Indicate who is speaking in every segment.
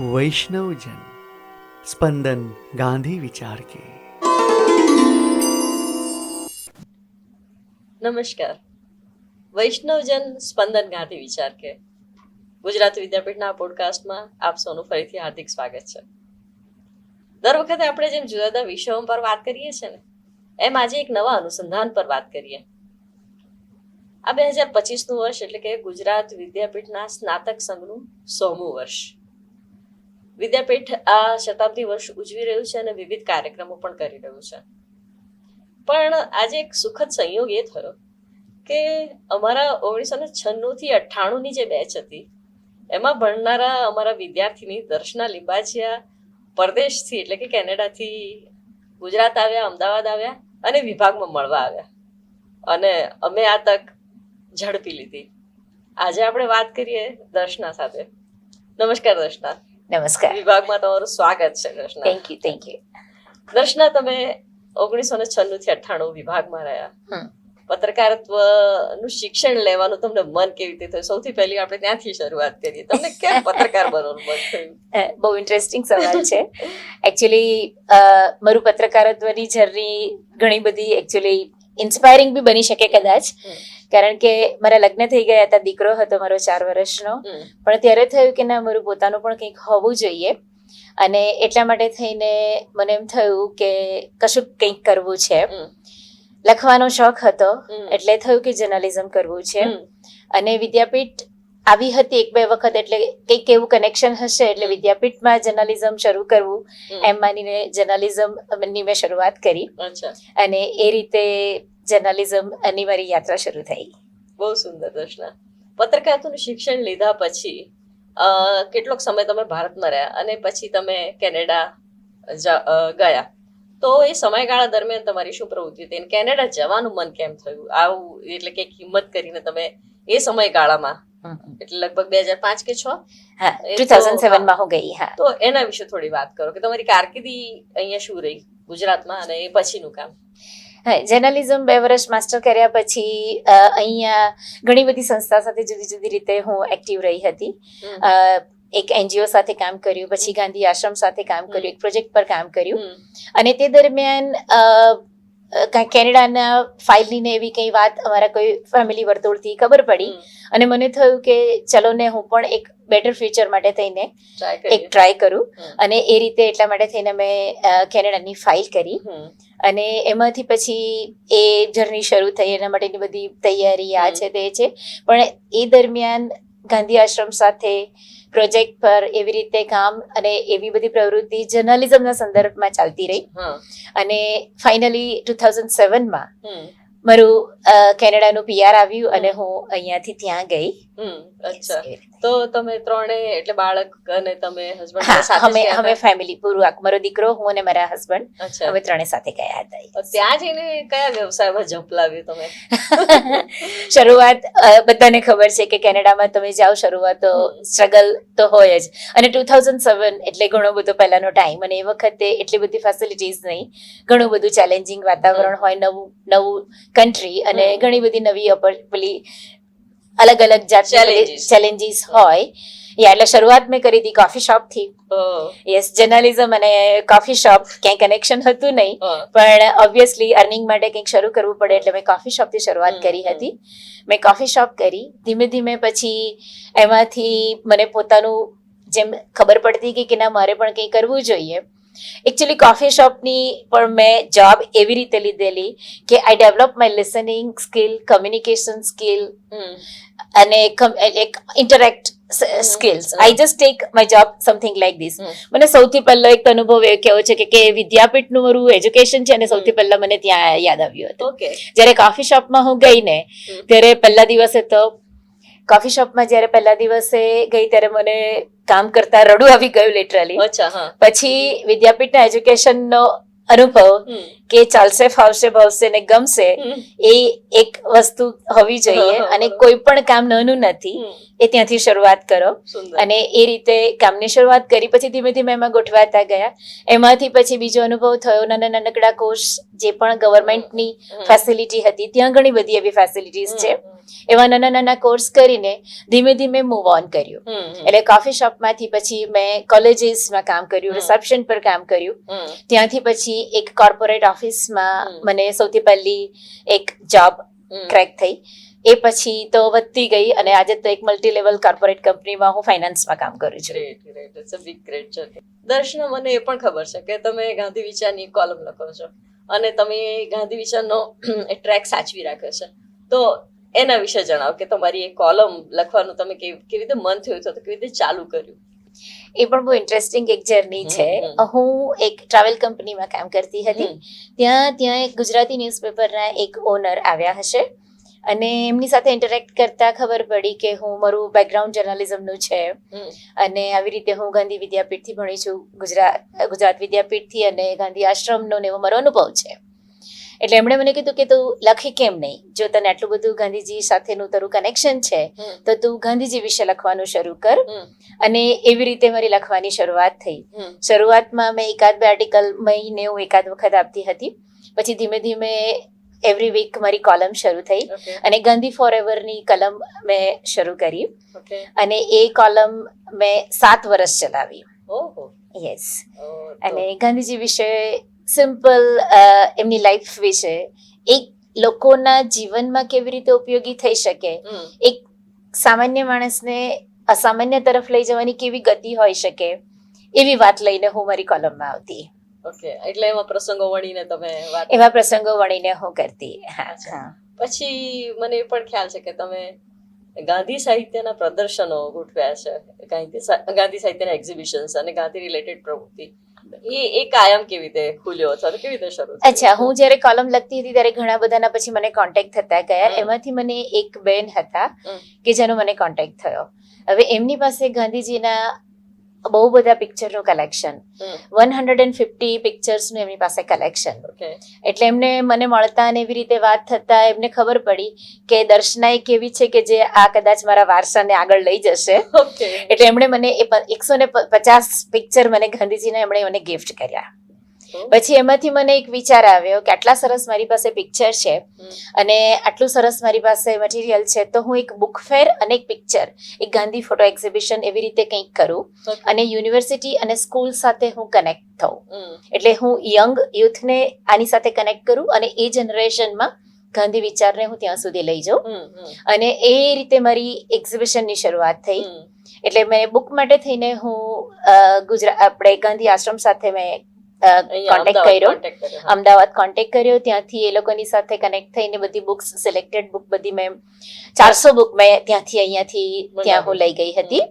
Speaker 1: વૈષ્ણવજન, સ્પંદન ગાંધી વિચાર કે.
Speaker 2: નમસ્કાર. વૈષ્ણવજન, સ્પંદન ગાંધી વિચાર કે. ગુજરાત વિદ્યાપીઠના પોડકાસ્ટમાં આપ સૌનું ફરીથી હાર્દિક સ્વાગત છે. દર વખતે આપણે જેમ જુદા જુદા વિષયો પર વાત કરીએ છીએ ને, એમ આજે એક નવા અનુસંધાન પર વાત કરીએ. આ બે હજાર પચીસનું વર્ષ એટલે કે ગુજરાત વિદ્યાપીઠના સ્નાતક સંઘનું સોમું વર્ષ. વિદ્યાપીઠ આ શતાબ્દી વર્ષ ઉજવી રહ્યું છે અને વિવિધ કાર્યક્રમો પણ કરી રહ્યું છે. પણ આજે એક સુખદ સંયોગ એ થયો કે અમારા ઓગણીસો ને છન્નું થી અઠ્ઠાણું ની જે બેચ હતી, એમાં ભણનારા અમારા વિદ્યાર્થીની દર્શના લિંબાચિયા પરદેશથી એટલે કે કેનેડાથી ગુજરાત આવ્યા, અમદાવાદ આવ્યા અને વિભાગમાં મળવા આવ્યા. અને અમે આ તક ઝડપી લીધી. આજે આપણે વાત કરીએ દર્શના સાથે. નમસ્કાર દર્શના.
Speaker 3: નમસ્કાર.
Speaker 2: વિભાગમાં તમારું સ્વાગત છે Darshana
Speaker 3: thank you thank you
Speaker 2: Darshana તમે ઓગણીસો ને છન્નું થી અઠ્ઠાણું વિભાગમાં રહ્યા. પત્રકારત્વનું શિક્ષણ લેવાનું તમને મન કેવી રીતે થયું? સૌથી પહેલી આપણે ત્યાંથી શરૂઆત કરીએ. તમને કેમ પત્રકાર બનવાનું મન થયું?
Speaker 3: બહુ ઇન્ટરેસ્ટિંગ સવાલ છે. એકચ્યુઅલી મારું પત્રકારત્વની જર્ની ઘણી બધી એકચ્યુઅલી ઇન્સ્પાયરિંગ બી બની શકે કદાચ. કારણ કે મારા લગ્ન થઈ ગયા હતા દીકરો હતો મારો ચાર વર્ષનો. પણ ત્યારે થયું કે ના મારું પોતાનું પણ કંઈક હોવું જોઈએ. અને એટલા માટે થઈને મને એમ થયું કે કશું કંઈક કરવું છે. લખવાનો શોખ હતો એટલે થયું કે જર્નાલિઝમ કરવું છે. અને વિદ્યાપીઠ આવી હતી એક બે વખત એટલે કંઈક એવું કનેક્શન હશે એટલે વિદ્યાપીઠમાં જર્નાલિઝમ શરૂ કરવું. એમ માનીને જર્નાલિઝમની મેં શરૂઆત કરી. અને એ રીતે જર્નલિઝમની મારી યાત્રા શરૂ થઈ.
Speaker 2: બહુ સુંદર દર્શના પત્રકારત્વનું શિક્ષણ લીધા પછી કેટલોક સમય તમે ભારતમાં રહ્યા અને પછી તમે કેનેડા ગયા. તો એ સમયગાળા દરમિયાન તમારી શું પ્રવૃત્તિ હતી? કેનેડા જવાનું મન કેમ થયું? આવું એટલે કે હિંમત કરીને તમે એ સમયગાળામાં એટલે લગભગ બે હજાર પાંચ કે છ?
Speaker 3: હા ટુ થાઉઝન્ડ સેવનમાં હું ગઈ હા.
Speaker 2: તો એના વિશે થોડી વાત કરો કે તમારી કારકિર્દી અહીંયા શું રહી ગુજરાતમાં અને એ પછીનું કામ?
Speaker 3: જર્નલિઝમ બે વર્ષ માસ્ટર કર્યા પછી અહીંયા ઘણી બધી સંસ્થા સાથે જુદી જુદી રીતે હું એક્ટિવ રહી હતી. એક એનજીઓ સાથે કામ કર્યું પછી ગાંધી આશ્રમ સાથે કામ કર્યું એક પ્રોજેક્ટ પર કામ કર્યું. અને તે દરમિયાન કેનેડાના ફાઇલની ને એવી કંઈ વાત અમારા કોઈ ફેમિલી વર્તુળથી ખબર પડી. અને મને થયું કે ચલો ને હું પણ એક બેટર ફ્યુચર માટે થઈને એક ટ્રાય કરું. અને એ રીતે એટલા માટે થઈને મેં કેનેડાની ફાઇલ કરી. અને એમાંથી પછી એ જર્ની શરૂ થઈ. એના માટેની બધી તૈયારી આ છે તે છે. પણ એ દરમિયાન ગાંધી આશ્રમ સાથે પ્રોજેક્ટ પર એવી રીતે કામ અને એવી બધી પ્રવૃત્તિ જર્નલિઝમના સંદર્ભમાં ચાલતી રહી. અને ફાઇનલી ટુ થાઉઝન્ડ સેવનમાં. મારું કેનેડાનું પીઆર આવ્યું અને હું અહીંયાથી ત્યાં ગઈ.
Speaker 2: અચ્છા. તો તમે ત્રણે એટલે બાળક અને તમે હસબન્ડ
Speaker 3: અમે અમે ફેમિલી પૂરું આખું. મારો દીકરો હું અને મારા હસબન્ડ અમે ત્રણે સાથે ગયા હતા.
Speaker 2: ત્યાં જઈને કયા વ્યવસાયમાં ઝંપલાવ્યું તમે?
Speaker 3: શરૂઆત બધાને ખબર છે કે કેનેડામાં તમે જાઓ શરૂઆત તો સ્ટ્રગલ તો હોય જ. અને ટુ થાઉઝન્ડ સેવન એટલે ઘણો બધો પહેલાનો ટાઈમ અને એ વખતે એટલી બધી ફેસિલિટીઝ નહીં. ઘણું બધું ચેલેન્જિંગ વાતાવરણ હોય નવું નવું કન્ટ્રી અને ઘણી બધી નવી પેલી અલગ અલગ જાતની ચેલેન્જીસ હોય. યા એટલે શરૂઆત મેં કરી હતી કોફી શોપથી. યસ જર્નલિઝમ અને કોફી શોપ ક્યાંય કનેક્શન હતું નહીં. પણ ઓબ્વિયસલી અર્નિંગ માટે કંઈક શરૂ કરવું પડે એટલે મેં કોફી શોપથી શરૂઆત કરી હતી. મેં કોફી શોપ કરી. ધીમે ધીમે પછી એમાંથી મને પોતાનું જેમ ખબર પડતી કે ના મારે પણ કંઈ કરવું જોઈએ. એકચ્યુઅલી કોફી શોપની પણ મેં જોબ એવી રીતે લીધેલી કે I develop my listening skill communication skill અને એક interact skills I just take my job something like this મને સૌથી પહેલો એક અનુભવ એ કેવો છે કે કે વિદ્યાપીઠનું મારું એજ્યુકેશન છે અને સૌથી પહેલા મને ત્યાં યાદ આવ્યું હતું. જ્યારે કોફી શોપમાં હું ગઈ ને ત્યારે પહેલા દિવસે તો કોફી શોપમાં જ્યારે પહેલા દિવસે ગઈ ત્યારે મને કામ કરતા રડું આવી ગયું લિટરલી પછી વિદ્યાપીઠના એજ્યુકેશનનો અનુભવ કે ચાલશે ફાવશે ભાવશે ને ગમશે એ એક વસ્તુ હોવી જોઈએ અને કોઈ પણ કામ નાનું નથી એ ત્યાંથી શરૂઆત કરો. અને એ રીતે કામની શરૂઆત કરી પછી ધીમે ધીમે એમાં ગોઠવાતા ગયા. એમાંથી પછી બીજો અનુભવ થયો નાના નાનકડા કોર્સ જે પણ ગવર્મેન્ટની. ફેસિલિટી હતી ત્યાં ઘણી બધી એવી ફેસિલિટીઝ છે. એવા નાના નાના કોર્સ કરીને ધીમે ધીમે મૂવ ઓન કર્યું. એટલે કોફી શોપમાંથી પછી મેં કોલેજીસમાં કામ કર્યું રિસેપ્શન પર કામ કર્યું. ત્યાંથી પછી એક કોર્પોરેટ ઓફિસમાં મને સૌથી પહેલી એક જોબ. ક્રેક થઈ. એ પછી તો વધતી ગઈ અને આજે તો એક મલ્ટી લેવલ કોર્પોરેટ કંપનીમાં હું ફાઇનાન્સમાં કામ કરું છું.
Speaker 2: દર્શના મને એ પણ ખબર છે કે તમે ગાંધી વિચારની કોલમ લખો છો અને તમે ગાંધી વિચારનો ટ્રેક સાચવી રાખ્યો છે. તો એના વિશે જણાવો કે તમારી એ કોલમ લખવાનું તમે કેવી રીતે મન થયું હતું કેવી રીતે ચાલુ કર્યું?
Speaker 3: એ પણ બહુ ઇન્ટરેસ્ટિંગ એક જર્ની છે. હું એક ટ્રાવેલ કંપનીમાં કામ કરતી હતી. ત્યાં ત્યાં એક ગુજરાતી ન્યૂઝપેપરના એક ઓનર આવ્યા હશે. અને એમની સાથે ઇન્ટરેક્ટ કરતા ખબર પડી કે હું મારું બેકગ્રાઉન્ડ જર્નલિઝમનું છે. અને આવી રીતે હું ગાંધી વિદ્યાપીઠથી ભણી છું. ગુજરાત ગુજરાત વિદ્યાપીઠથી અને ગાંધી આશ્રમનો ને એવો મારો અનુભવ છે. એટલે એમણે મને કીધું કે તું લખી કેમ નહીં? જો તને આટલું બધું ગાંધીજી સાથેનું તારું કનેક્શન છે તો તું ગાંધીજી વિશે લખવાનું શરૂ કર અને એવી રીતે મારી લખવાની શરૂઆત થઈ. શરૂઆતમાં મેં એકાદ બે આર્ટિકલ મહિને હું એકાદ વખત આપતી હતી. પછી ધીમે ધીમે એવરી વીક મારી કોલમ શરૂ થઈ અને ગાંધી ફોર એવરની કલમ મેં શરૂ કરી. અને એ કોલમ મેં સાત વર્ષ ચલાવી. યસ અને ગાંધીજી વિશે સિમ્પલ એમની લાઈફ વિશે. એક લોકોના જીવનમાં કેવી રીતે ઉપયોગી થઈ શકે? એક સામાન્ય માણસને અસામાન્ય તરફ લઈ જવાની કેવી ગતિ હોઈ શકે? એવી વાત લઈને હું મારી કોલમમાં આવતી.
Speaker 2: ઓકે એટલે એમાં પ્રસંગો વળીને તમે વાત
Speaker 3: એવા પ્રસંગો વણીને હું કરતી. હા
Speaker 2: પછી મને એ પણ ખ્યાલ છે કે તમે ગાંધી સાહિત્યના પ્રદર્શનો ગોઠવ્યા છે. ગાંધી સાહિત્યના એક્ઝિબિશન્સ અને ગાંધી રિલેટેડ પ્રવૃત્તિ. એ એ કાયમ કેવી રીતે ખુલ્યો અથવા કેવી રીતે શરૂ
Speaker 3: અચ્છા હું જ્યારે કોલમ લખતી હતી ત્યારે ઘણા બધાના પછી મને કોન્ટેક્ટ થતા ગયા. એમાંથી મને એક બેન હતા કે જેનો મને કોન્ટેક્ટ થયો. હવે એમની પાસે ગાંધીજીના બહુ બધા પિક્ચરનું collection one hundred and fifty પિક્ચર્સનું એમની પાસે કલેક્શન એટલે એમને મને મળતા અને એવી રીતે વાત થતા એમને ખબર પડી કે દર્શના એક એવી છે કે જે આ કદાચ મારા વારસાને આગળ લઈ જશે. એટલે એમણે મને એ એકસો ને પચાસ પિક્ચર મને ગાંધીજીને એમણે મને ગિફ્ટ કર્યા. પછી એમાંથી મને એક વિચાર આવ્યો કે આટલા સરસ મારી પાસે પિક્ચર છે અને આટલું સરસ મારી પાસે મટીરિયલ છે તો હું એક બુક ફેર અને એક પિક્ચર એક ગાંધી ફોટો એક્ઝિબિશન એવી રીતે કંઈક કરું અને યુનિવર્સિટી અને સ્કૂલ સાથે હું કનેક્ટ થઉં. એટલે હું યંગ યુથને આની સાથે કનેક્ટ કરું અને એ જનરેશનમાં ગાંધી વિચારને હું ત્યાં સુધી લઈ જાઉં. અને એ રીતે મારી એક્ઝિબિશનની શરૂઆત થઈ. એટલે મેં બુક માટે થઈને હું ગુજરાત આપણે ગાંધી આશ્રમ સાથે મેં કોન્ટેક્ટ કર્યો. અમદાવાદ કોન્ટેક્ટ કર્યો. ત્યાંથી એ લોકોની સાથે કનેક્ટ થઈને બધી બુક્સ સિલેક્ટેડ બુક બધી મેં ચારસો બુક મેં ત્યાંથી અહીંયાથી ત્યાં હું લઈ ગઈ હતી.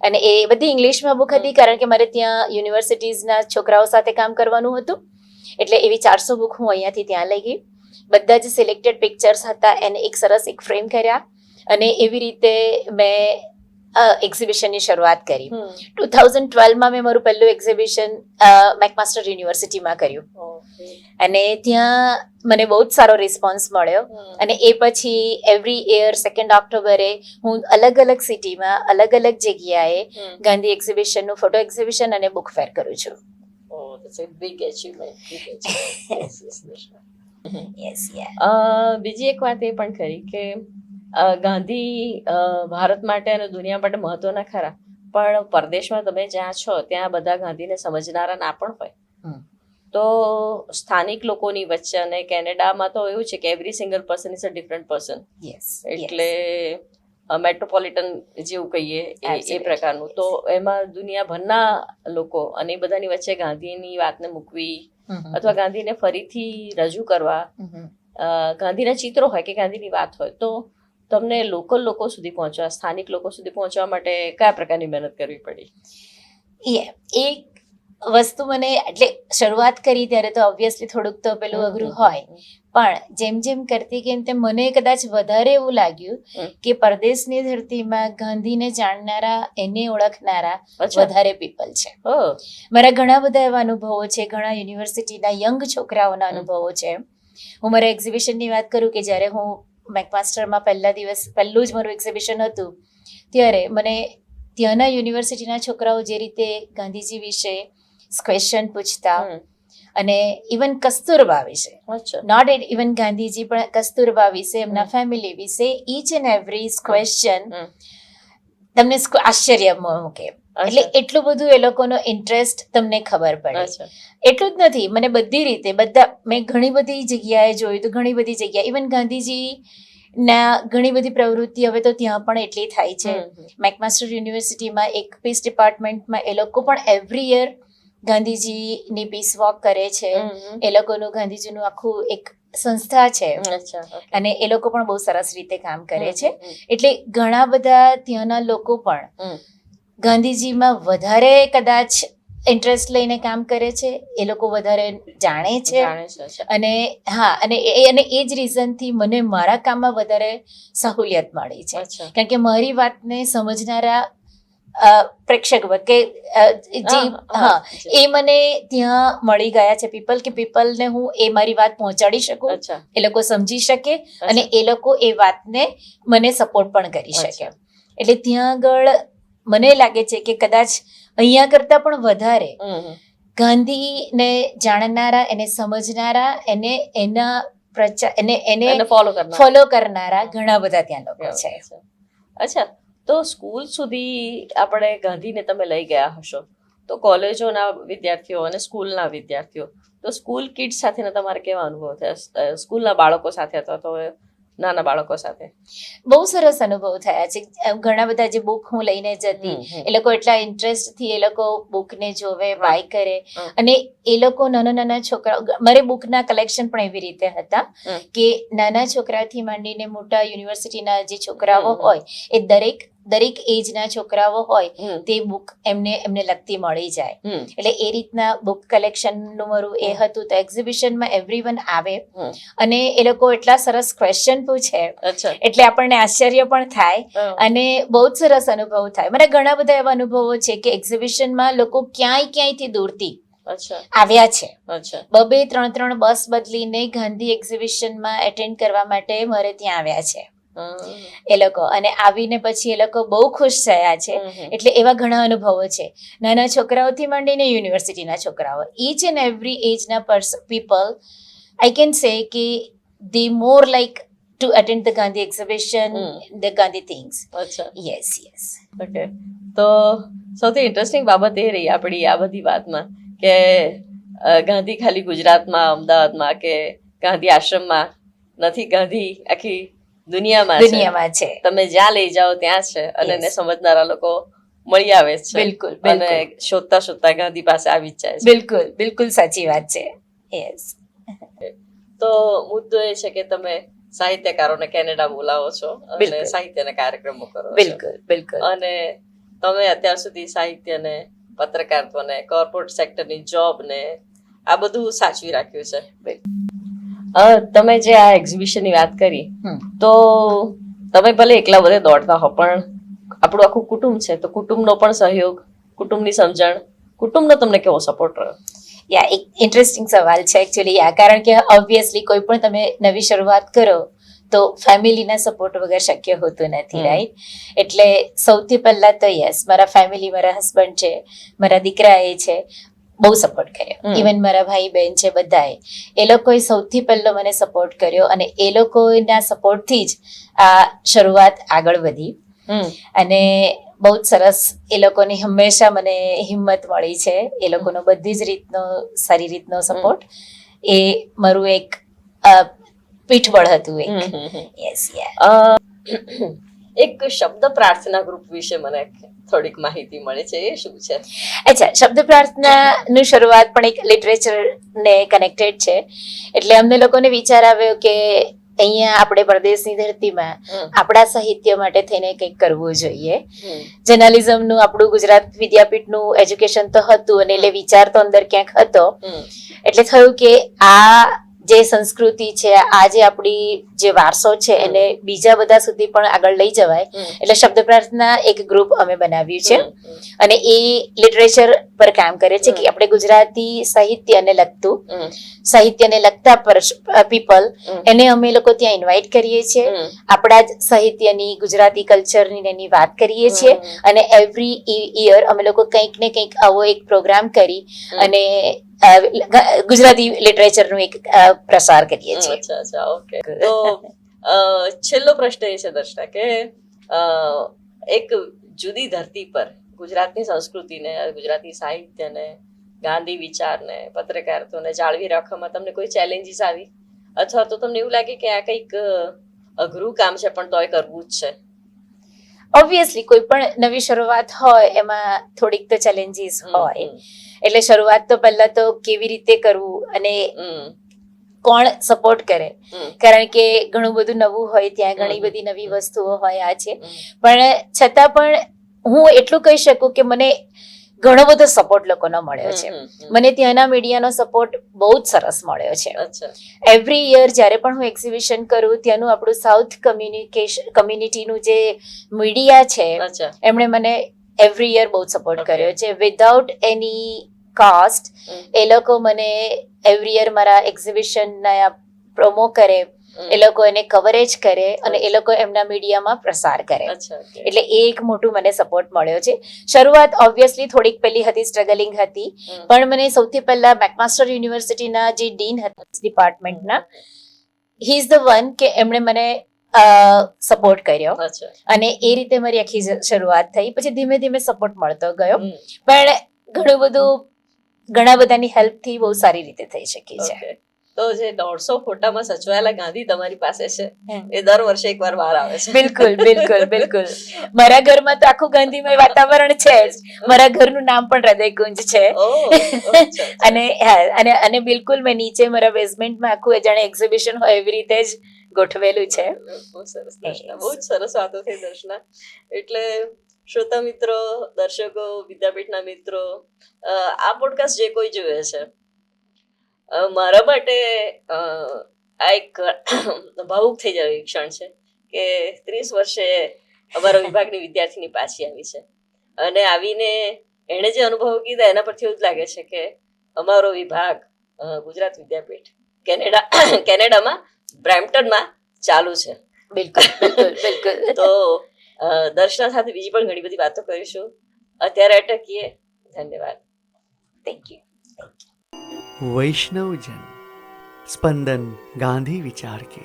Speaker 3: અને એ બધી ઇંગ્લિશમાં બુક હતી કારણ કે મારે ત્યાં યુનિવર્સિટીઝના છોકરાઓ સાથે કામ કરવાનું હતું. એટલે એવી ચારસો બુક હું અહીંયાથી ત્યાં લઈ ગઈ. બધા જ સિલેક્ટેડ પિક્ચર્સ હતા એને એક સરસ એક ફ્રેમ કર્યા. અને એવી રીતે મેં એક્ઝિબિશનની શરૂઆત કરી. ટુ થાઉઝન્ડ ટ્વેલ્વમાં મેં મારું પહેલું એક્ઝિબિશન મેકમાસ્ટર યુનિવર્સિટીમાં કર્યું. અને ત્યાં મને બહુ જ સારો રિસ્પોન્સ મળ્યો. અને એ પછી એવરી યર સેકન્ડ ઓક્ટોબરે હું અલગ અલગ સિટીમાં અલગ અલગ જગ્યાએ. ગાંધી એક્ઝિબિશનનું ફોટો એક્ઝિબિશન અને બુક ફેર કરું છું.
Speaker 2: બીજી એક વાત એ પણ ખરી કે ગાંધી ભારત માટે અને દુનિયા માટે મહત્વના ખરા. પણ પરદેશમાં તમે જ્યાં છો ત્યાં બધા ગાંધીને સમજનારા ના પણ હોય. તો સ્થાનિક લોકોની વચ્ચે અને કેનેડામાં તો એવું છે કે every single person is a different person એટલે મેટ્રોપોલિટન જેવું કહીએ એ- એ પ્રકારનું. તો એમાં દુનિયાભરના લોકો અને એ બધાની વચ્ચે ગાંધીની વાતને મૂકવી અથવા ગાંધીને ફરીથી રજૂ કરવા ગાંધીના ચિત્રો હોય કે ગાંધીની વાત હોય તો તમને લોકલ લોકો સુધી પહોંચવા સ્થાનિક લોકો સુધી પહોંચવા માટે કયા પ્રકારની મહેનત કરવી પડી?
Speaker 3: એક વસ્તુ મને એટલે શરૂઆત કરી ત્યારે તો ઓબ્વિયસલી થોડુંક તો પેલું અઘરું હોય. પણ જેમ જેમ કરતી કેમ તેમ મને કદાચ વધારે એવું લાગ્યું કે પરદેશની ધરતીમાં ગાંધીને જાણનારા એને ઓળખનારા વધારે પીપલ છે. મારા ઘણા બધા એવા અનુભવો છે ઘણા યુનિવર્સિટીના યંગ છોકરાઓના અનુભવો છે. હું મારા એક્ઝિબિશનની વાત કરું કે જ્યારે હું મેકમાસ્ટરમાં પહેલા દિવસ પહેલું જ મારું એક્ઝિબિશન હતું. ત્યારે મને ત્યાંના યુનિવર્સિટીના છોકરાઓ જે રીતે ગાંધીજી વિશે ક્વેશ્ચન પૂછતા. અને ઇવન કસ્તુરબા વિશે. નોટ એટ ઇવન ગાંધીજી પણ કસ્તુરબા વિશે એમના ફેમિલી વિશે ઈચ એન્ડ એવરી ક્વેશ્ચન. તમને આશ્ચર્ય મૂકે. એટલે એટલું બધું એ લોકોનો ઇન્ટરેસ્ટ તમને ખબર પડે. એટલું જ નથી મને બધી રીતે બધા મેં ઘણી બધી જગ્યાએ જોયું તો ઘણી બધી જગ્યાએ ઇવન ગાંધીજી ના ઘણી બધી પ્રવૃત્તિ હવે તો ત્યાં પણ એટલી થાય છે. મેકમાસ્ટર યુનિવર્સિટીમાં એક પીસ ડિપાર્ટમેન્ટમાં એ લોકો પણ એવરી યર ગાંધીજીની પીસ વોક કરે છે. એ લોકોનું ગાંધીજીનું આખું એક સંસ્થા છે. અને એ લોકો પણ બહુ સરસ રીતે કામ કરે છે. એટલે ઘણા બધા ત્યાંના લોકો પણ. ગાંધીજીમાં વધારે કદાચ ઇન્ટરેસ્ટ લઈને કામ કરે છે એ લોકો વધારે જાણે છે. અને હા અને એ અને એ જ રીઝનથી મને મારા કામમાં વધારે સહુલિયત મળી છે. કારણ કે મારી વાતને સમજનારા પ્રેક્ષક કે જે
Speaker 2: હા
Speaker 3: એ મને ત્યાં મળી ગયા છે પીપલ કે પીપલને હું એ મારી વાત પહોંચાડી શકું એ લોકો સમજી શકે અને એ લોકો એ વાતને મને સપોર્ટ પણ કરી શકે. એટલે ત્યાં આગળ મને લાગે છે કે કદાચ અહીંયા કરતા પણ વધારે. ગાંધીને જાણનારા એને સમજનારા એને એના પ્રચાર એને એને
Speaker 2: ફોલો
Speaker 3: ફોલો કરનારા ઘણા બધા ત્યાં લોકો છે
Speaker 2: અચ્છા. તો સ્કૂલ સુધી આપણે ગાંધીને તમે લઈ ગયા હશો તો કોલેજોના વિદ્યાર્થીઓ અને સ્કૂલના વિદ્યાર્થીઓ તો સ્કૂલ કિડ્સ સાથેના તમારે કેવા અનુભવ થયા સ્કૂલના બાળકો સાથે અથવા તો નાના બાળકો સાથે.
Speaker 3: બહુ સરસ અનુભવ થયા છે. ઘણા બધા જે બુક હું લઈને જતી. એ લોકો એટલા ઇન્ટરેસ્ટથી એ લોકો બુકને જોવે બાય કરે. અને એ લોકો નાના નાના છોકરાઓ મારે બુકના કલેક્શન પણ એવી રીતે હતા કે નાના છોકરાથી માંડીને મોટા યુનિવર્સિટીના જે છોકરાઓ હોય એ દરેક દરેક એજના છોકરાઓ હોય તે બુક એમને એમને લગતી મળી જાય. એટલે એ રીતના બુક કલેક્શનનું મારું એ હતું તો એક્ઝિબિશનમાં એવરીવન આવે. અને એ લોકો એટલા સરસ ક્વેશ્ચન પૂછે. એટલે આપણને આશ્ચર્ય પણ થાય અને બહુ જ સરસ અનુભવ થાય. મને ઘણા બધા એવા અનુભવો છે કે એક્ઝિબિશનમાં લોકો ક્યાંય ક્યાંયથી દૂરથી આવ્યા છે.
Speaker 2: બ
Speaker 3: બબે ત્રણ ત્રણ બસ બદલીને ગાંધી એક્ઝિબિશનમાં એટેન્ડ કરવા માટે મારે ત્યાં આવ્યા છે. એ લોકો. અને આવીને પછી એ લોકો બહુ ખુશ થયા છે. એટલે એવા ઘણા અનુભવો છે. નાના છોકરાઓથી માંડીને યુનિવર્સિટીના છોકરાઓ. Each and every એજના person people I can say કે the more like to attend the Gandhi exhibition. The Gandhi things
Speaker 2: અચ્છા.
Speaker 3: યસ યસ
Speaker 2: ઓકે તો સૌથી ઇન્ટરેસ્ટિંગ બાબત એ રહી આપણી આ બધી વાતમાં કે ગાંધી ખાલી ગુજરાતમાં અમદાવાદમાં કે ગાંધી આશ્રમમાં નથી ગાંધી આખી દુનિયામાં
Speaker 3: દુનિયામાં છે.
Speaker 2: તમે જ્યાં લઈ જાઓ ત્યાં છે અને એને સમજનારા લોકો મળી આવે છે.
Speaker 3: બિલકુલ
Speaker 2: અને શોધતા શોધતા ગાંધી પાસે આવી જ જાય છે.
Speaker 3: બિલકુલ બિલકુલ સાચી વાત છે. યસ
Speaker 2: તો મુદ્દો એ છે કે તમે સાહિત્યકારોને કેનેડા બોલાવો છો અને સાહિત્યના કાર્યક્રમો કરો
Speaker 3: બિલકુલ બિલકુલ.
Speaker 2: અને તમે અત્યાર સુધી સાહિત્યને પત્રકારત્વને કોર્પોરેટ સેક્ટરની જોબને આ બધું સાચવી રાખ્યું છે.
Speaker 3: બિલકુલ.
Speaker 2: તમે જે આ એક્ઝિબિશનની વાત કરી તો તમે ભલે એકલા બધે દોડતા હો પણ આપણું આખું કુટુંબ છે તો કુટુંબનો પણ સહયોગ કુટુંબની સમજણ કુટુંબનો તમને કેવો સપોર્ટ રહ્યો?
Speaker 3: યા એક ઇન્ટરેસ્ટિંગ સવાલ છે એકચ્યુઅલી યા કારણ કે ઓબ્વિયસલી કોઈ પણ તમે નવી શરૂઆત કરો તો ફેમિલીના સપોર્ટ વગર શક્ય હોતું નથી. રાઈટ એટલે સૌથી પહેલા તો યસ મારા ફેમિલી મારા હસબન્ડ છે મારા દીકરા એ છે. બહુ સપોર્ટ કર્યો. ઇવન મારા ભાઈ બહેન છે બધાએ. એ લોકોએ સૌથી પહેલો મને સપોર્ટ કર્યો અને એ લોકોના સપોર્ટથી જ આ શરૂઆત આગળ વધી. અને બહુ જ સરસ એ લોકોની હંમેશા મને હિંમત મળી છે એ લોકોનો બધી જ રીતનો સારી રીતનો સપોર્ટ એ મારું એક પીઠબળ હતું એક. યસ યા
Speaker 2: એક શબ્દ પ્રાર્થના ગ્રુપ વિશે મને થોડીક માહિતી મળે છે એ શું છે?
Speaker 3: અચ્છા શબ્દ પ્રાર્થનાનું શરૂઆત પણ એક લિટરેચરને કનેક્ટેડ છે. એટલે અમને લોકોને વિચાર આવ્યો કે અહીંયા આપણે પરદેશની ધરતીમાં આપણા સાહિત્ય માટે થઈને કંઈક કરવું જોઈએ.
Speaker 2: જર્નાલિઝમ
Speaker 3: જર્નાલિઝમનું આપણું ગુજરાત વિદ્યાપીઠનું એજ્યુકેશન તો હતું અને એટલે વિચાર તો અંદર ક્યાંક હતો. એટલે થયું કે આ જે સંસ્કૃતિ છે આ જે આપણી જે વારસો છે એને બીજા બધા સુધી પણ આગળ લઈ જવાય. એટલે શબ્દ પ્રાર્થના એક ગ્રુપ અમે બનાવ્યું છે. અને એ લિટરેચર પર કામ કરે છે કે આપણે ગુજરાતી સાહિત્યને લગતું સાહિત્યને લગતા પીપલ એને અમે લોકો ત્યાં ઇન્વાઇટ કરીએ છીએ. આપણા જ સાહિત્યની ગુજરાતી કલ્ચરની એની વાત કરીએ છીએ. અને એવરી ઈયર અમે લોકો કંઈક ને કંઈક આવો એક પ્રોગ્રામ કરી અને ગુજરાતી લિટરેચરનું એક પ્રસાર કરીએ છીએ.
Speaker 2: અચ્છા અચ્છા ઓકે તો છેલ્લો પ્રશ્ન એ છે દર્શના કે એક જુદી ધરતી પર ગુજરાતની સંસ્કૃતિને ગુજરાતી સાહિત્યને ગાંધી વિચારને પત્રકારત્વને જાળવી રાખવામાં તમને કોઈ ચેલેન્જીસ આવી? અથવા તો તમને એવું લાગે કે આ કંઈક અઘરું કામ છે પણ તોય કરવું જ છે?
Speaker 3: ઓબ્વિયસલી કોઈ પણ નવી શરૂઆત હોય એમાં થોડીક તો ચેલેન્જીસ હોય. એટલે શરૂઆત તો પહેલા તો કેવી રીતે કરવું અને કોણ સપોર્ટ કરે? કારણ કે ઘણું બધું નવું હોય ત્યાં ઘણી બધી નવી વસ્તુઓ હોય આ છે. પણ છતાં પણ હું એટલું કહી શકું કે મને ઘણો બધો સપોર્ટ લોકોનો મળ્યો છે. મને ત્યાંના મીડિયાનો સપોર્ટ બહુ જ સરસ મળ્યો છે. એવરી યર જ્યારે પણ હું એક્ઝિબિશન કરું ત્યાંનું આપણું સાઉથ કમ્યુનિકેશન કમ્યુનિટીનું જે મીડિયા છે એમણે મને એવરી યર બહુ સપોર્ટ કર્યો છે. વિધાઉટ એની કાસ્ટ એ લોકો મને એવરી યર મારા એક્ઝિબિશનના પ્રોમો કરે એ લોકો એને કવરેજ કરે અને એ લોકો એમના મીડિયામાં પ્રસાર કરે. એટલે એ એક મોટું મને સપોર્ટ મળ્યો છે. શરૂઆત ઓબ્વિયસલી થોડીક પેલી હતી સ્ટ્રગલિંગ હતી. પણ મને સૌથી પહેલા મેકમાસ્ટર યુનિવર્સિટીના જે ડીન હતા ડિપાર્ટમેન્ટના હી ઇઝ ધ વન કે એમણે મને સપોર્ટ કર્યો. અને એ રીતે મારી આખી શરૂઆત થઈ. પછી ધીમે ધીમે સપોર્ટ મળતો ગયો. પણ ઘણું બધું ઘણા બધાની હેલ્પથી બહુ સારી રીતે થઈ શકી છે.
Speaker 2: તો જે દોઢસો ફોટામાં સચવાયેલા ગાંધી તમારી પાસે છે એ દર વર્ષે એકવાર બહાર આવે છે.
Speaker 3: બિલકુલ બિલકુલ બિલકુલ. મારા ઘરમાં તો આખું ગાંધીમય વાતાવરણ છે જ. મારા ઘરનું નામ પણ હૃદયકુંજ છે. અને અને અને બિલકુલ મેં નીચે મારા બેઝમેન્ટમાં આખું એ જાણે એક્ઝિબિશન હોય એવી રીતે જ ગોઠવેલું છે.
Speaker 2: બહુ સરસ દર્શના બહુ જ સરસ વાતો થઈ દર્શના. એટલે શ્રોતા મિત્રો દર્શકો વિદ્યાપીઠના મિત્રો આ પોડકાસ્ટ જે કોઈ જોવે છે મારા માટે આ એક ભાવુક થઈ જાય ક્ષણ છે કે ત્રીસ વર્ષે અમારા વિભાગની વિદ્યાર્થીની પાછી આવી છે. અને આવીને એણે જે અનુભવ કીધા એના પરથી એવું જ લાગે છે કે અમારો વિભાગ ગુજરાત વિદ્યાપીઠ કેનેડા કેનેડામાં બ્રેમ્પટનમાં ચાલુ છે.
Speaker 3: બિલકુલ બિલકુલ
Speaker 2: તો દર્શના સાથે બીજી પણ ઘણી બધી વાતો કરીશું. અત્યારે અટકીએ. ધન્યવાદ.
Speaker 3: થેન્ક યુ
Speaker 1: વૈષ્ણવજન સ્પંદન ગાંધી વિચાર કે.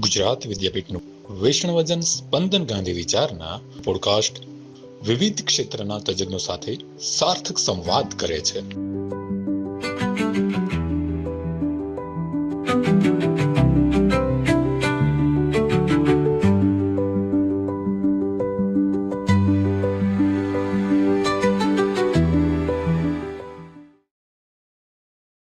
Speaker 4: ગુજરાત વિદ્યાપીઠનું વૈષ્ણવજન સ્પંદન ગાંધી વિચારના પોડકાસ્ટ વિવિધ ક્ષેત્રના તજજ્ઞો સાથે સાર્થક સંવાદ કરે છે.